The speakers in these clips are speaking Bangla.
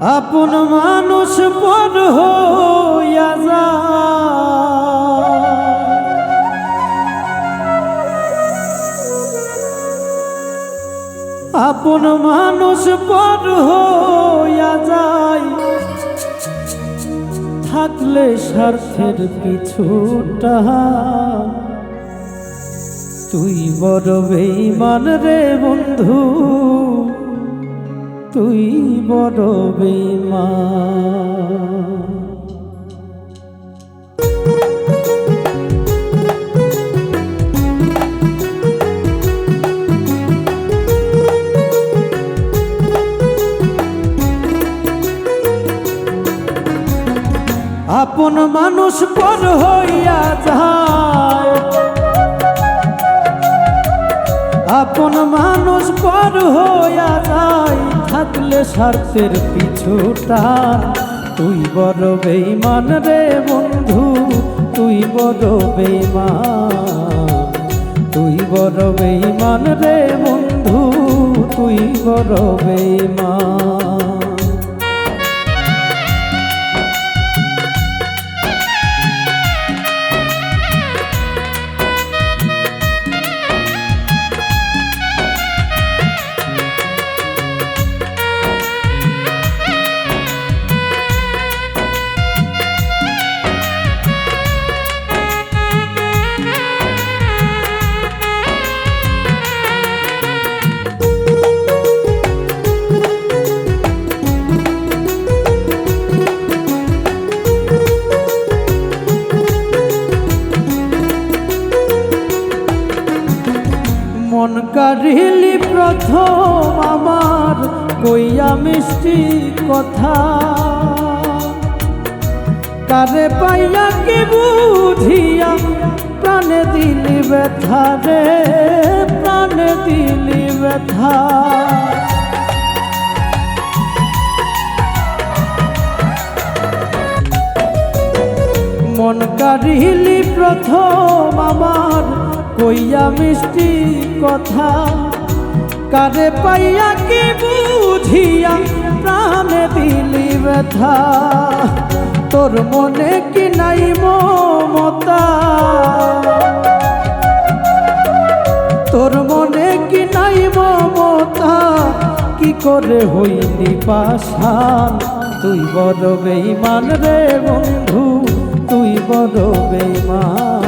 আপন মানুষ পর। আপন মানুষ পর হইয়া যায় থাকলে স্বার্থের পিছুটা। তুই বড় বেইমান রে বন্ধু। তুই বড় বেইমান আপন মানুষ পর হইয়া যায়। আপন মানুষ পর হইয়া যায়। থাকলে স্বার্থের পিছুটা। তুই বড় বেইমান রে বন্ধু, তুই বড় বেইমান তুই বড় বেইমান রে বন্ধু, তুই বড় বেইমান মন কারিলি প্রথম আমার কইয়া মিষ্টি কথা। কারে পাইয়া কি বুঝিয়া প্রাণে দিলি ব্যথা রে, প্রাণে দিলি ব্যথা। মন কারিলি প্রথম আমার কইয়া মিষ্টি কথা, কারে পাইয়া কি বুঝিয়া প্রাণে দিলি ব্যথা? তোর মনে কি নাই মমতা? তোর মনে কি নাই মমতা? কি করে হইলি পাশান তুই বড় বেইমান রে বন্ধু, তুই বড় বেইমান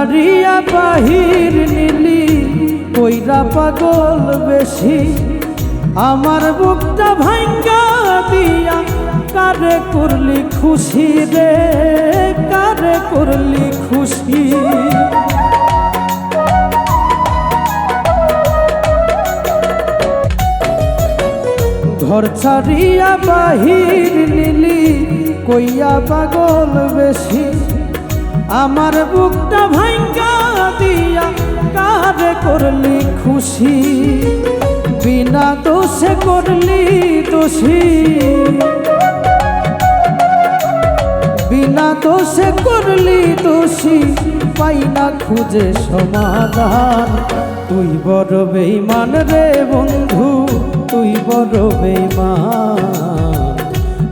চারিয়া বাহির নিলি, কইরা পাগল বেশি। আমার বুকটা ভাঙ্গা দিয়া, কারে করলি খুশি রে, কারে করলি খুশি? ঘর ছাড়িয়া বাহির নিলি, কইয়া পাগল বেশি। আমার বুকটা ভাঙ্গা দিয়া কারে করলি খুশি, বিনা দোষে করলি দোষী। বিনা দোষে করলি দোষী, পাই না খুঁজে সমাধান। তুই বড় বেইমান রে বন্ধু, তুই বড় বেইমান।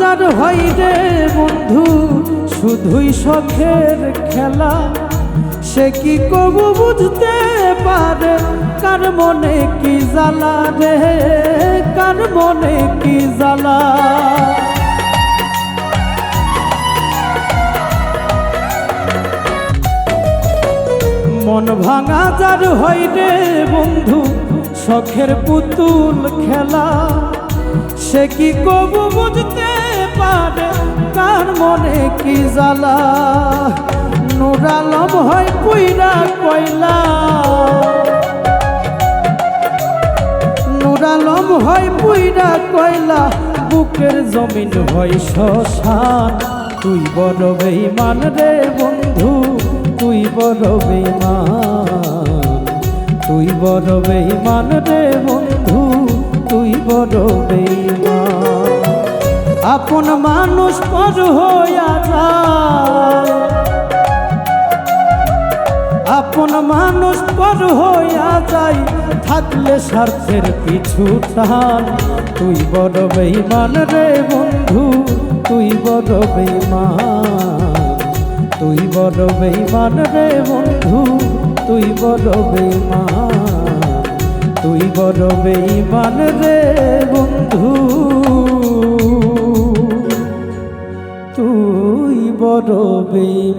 যার হয় রে বন্ধু, শুধুই শখের খেলা। সে কি কবু বুঝতে পারে, কার মনে কি জ্বালা রে? কার মনে কি জ্বালা? মন ভাঙা যার হয় রে বন্ধু, শখের পুতুল খেলা। সে কি কবু বুঝতে পারে কার মনে কি জ্বালা? নুরালম হয় পুইরা কয়লা নুরালম হয় পুইরা কয়লা বুকের জমিন হয় শ্মশান। তুই বড় বেইমান রে বন্ধু, তুই বড় বেইমান তুই বড় বেইমান রে বন্ধু, তুই বড় বেইমান আপন মানুষ পর হইয়া যায়। আপন মানুষ পর হইয়া যায়, থাকলে স্বার্থের পিছু টান। তুই বড় বেইমান রে বন্ধু, তুই বড় বেইমান তুই বড় বেইমান রে বন্ধু, তুই বড় বেইমান তুই বড় বেইমান রে বন্ধু। Vì